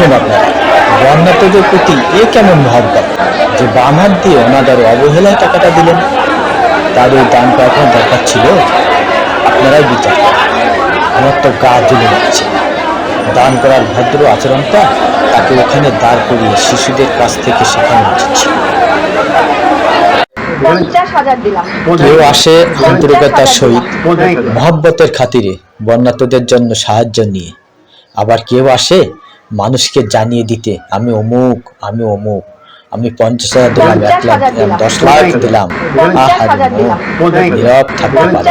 দেখুন আপনারা। বন্যাতদের প্রতি এ কেমন মহব্বত যে বাম হাত দিয়ে ওনাদের অবহেলায় টাকাটা দিলেন তার ওই দান পাঠানোর দরকার ছিল? আপনারাই বিচার আমার তো গা জ্বলে যাচ্ছে। দান করার ভদ্র আচরণটা তাকে ওখানে দাঁড় করিয়ে শিশুদের কাছ থেকে শেখানো উচিত কেউ আসে আন্তরিকতার সহিত মহব্বতের খাতিরে বন্যাতদের জন্য সাহায্য নিয়ে। আবার কেউ আসে মানুষকে জানিয়ে দিতে আমি অমুক আমি অমুক আমি পঞ্চাশ হাজার দিলাম এক লাখ দিলাম। দশ লাখ দিলাম নীরব থাকতে পারে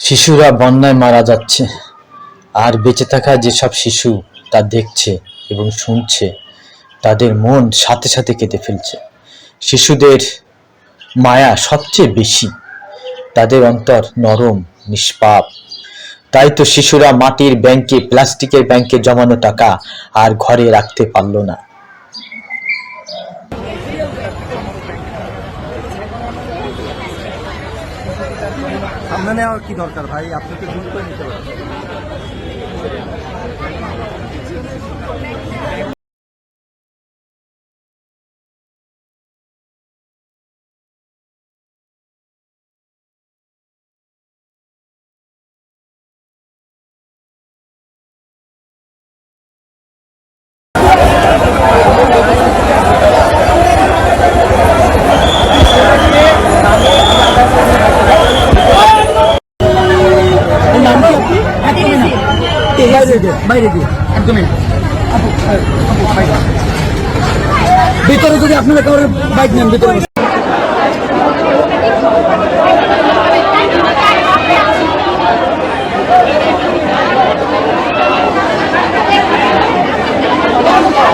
শিশুরা বন্যায় মারা যাচ্ছে আর বেঁচে থাকা যেসব শিশু তা দেখছে এবং শুনছে তাদের মন সাথে সাথে কেঁদে ফেলছে। শিশুদের মায়া সবচেয়ে বেশি তাদের অন্তর নরম নিষ্পাপ তাই তো শিশুরা মাটির ব্যাংকে প্লাস্টিকের ব্যাংকে জমানো টাকা আর ঘরে রাখতে পারল না। ভিতরে যদি আপনারা কারোর বাইক নেন, ভিতরে।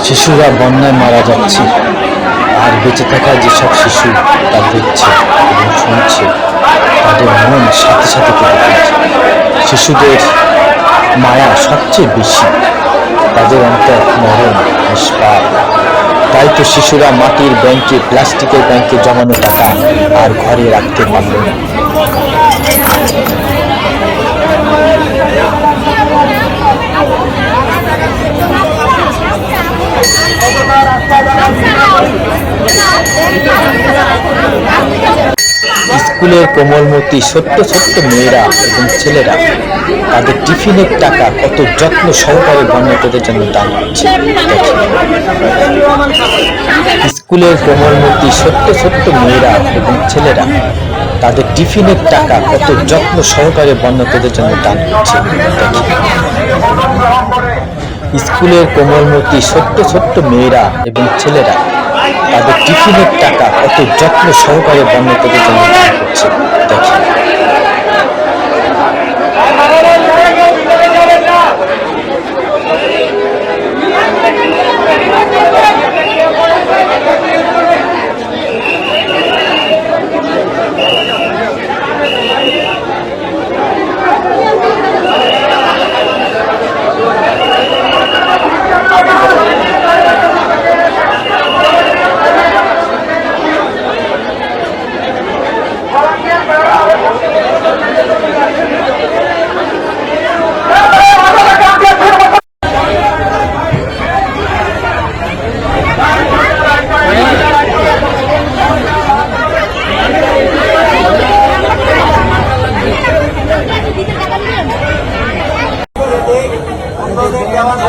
শিশুরা বন্যায় মারা যাচ্ছে। আর বেঁচে থাকা যেসব শিশু, তা দেখছে এবং শুনছে, তাদের মন সাথে সাথে শিশুদের মায়া সবচেয়ে বেশি তাদের অন্তর নরম নিষ্পাপ তাই তো শিশুরা মাটির ব্যাংকে প্লাস্টিকের ব্যাংকে জমানো টাকা আর ঘরে রাখতে পারল না স্কুলের কোমলমতি ছোট্ট ছোট্ট মেয়েরা এবং ছেলেরা। তাদের টিফিনের টাকা কত যত্ন সহকারে বন্যাতদের জন্য দান করছে। স্কুলের কোমলমতি ছোট্ট ছোট্ট মেয়েরা এবং ছেলেরা, তাদের টিফিনের টাকা কত যত্ন সহকারে বন্যাতদের জন্য দান করছে। স্কুলের কোমলমতি ছোট্ট ছোট্ট মেয়েরা এবং ছেলেরা তাদের টিফিনের টাকা কত যত্ন সহকারে বন্যাতদের জন্য দান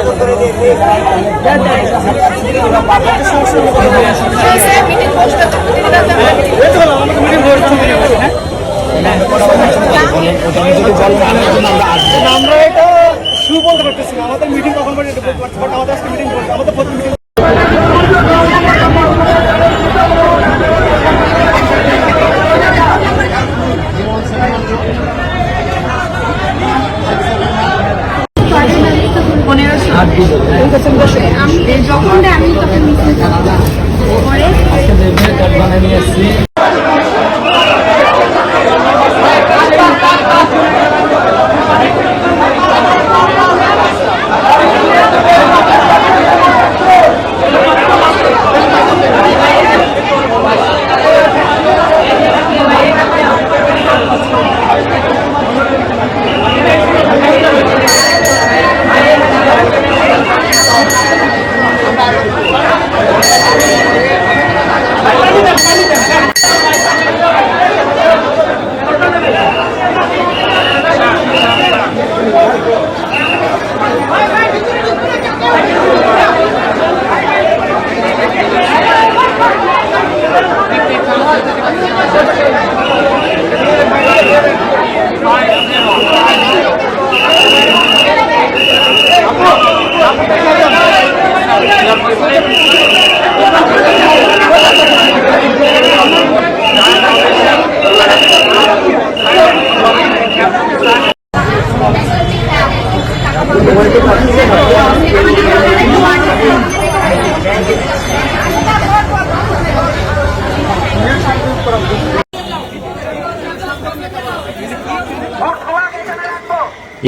করছে দেখেন আমরা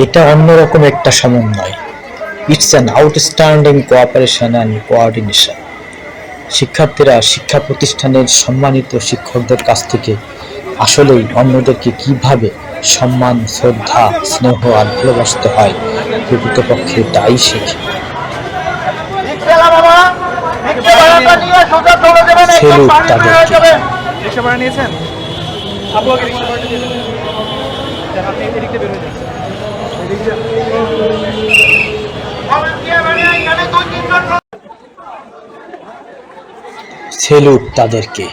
এটা অন্যরকম একটা সমন্বয়। It's an outstanding cooperation and coordination শিক্ষার্থীরা শিক্ষা প্রতিষ্ঠানের সম্মানিত শিক্ষকদের কাছ থেকে আসলেই অন্যদেরকে কীভাবে সম্মান, শ্রদ্ধা, স্নেহ আর ভালোবাসতে হয় প্রকৃতপক্ষে তাই শেখে। সেলুট তাদেরকে। নিয়েছেন আপু আগে রিক্সা ভাড়াটা দিয়ে দেন। দেন, আপনি এদিক দিয়ে বের হয়ে যান এদিক দিয়ে- সেলুট তাদেরকে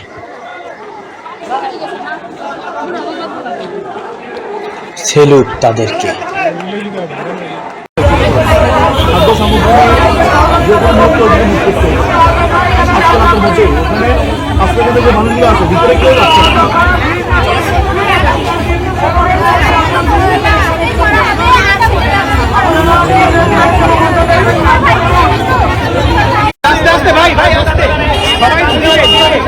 সেলুট তাদেরকে আস্তে আস্তে ভাই ভাই আস্তে সবাই ধীরে ধীরে।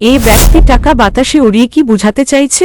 এ ব্যক্তি টাকা বাতাসে উড়িয়ে কি বুঝাতে চাইছে?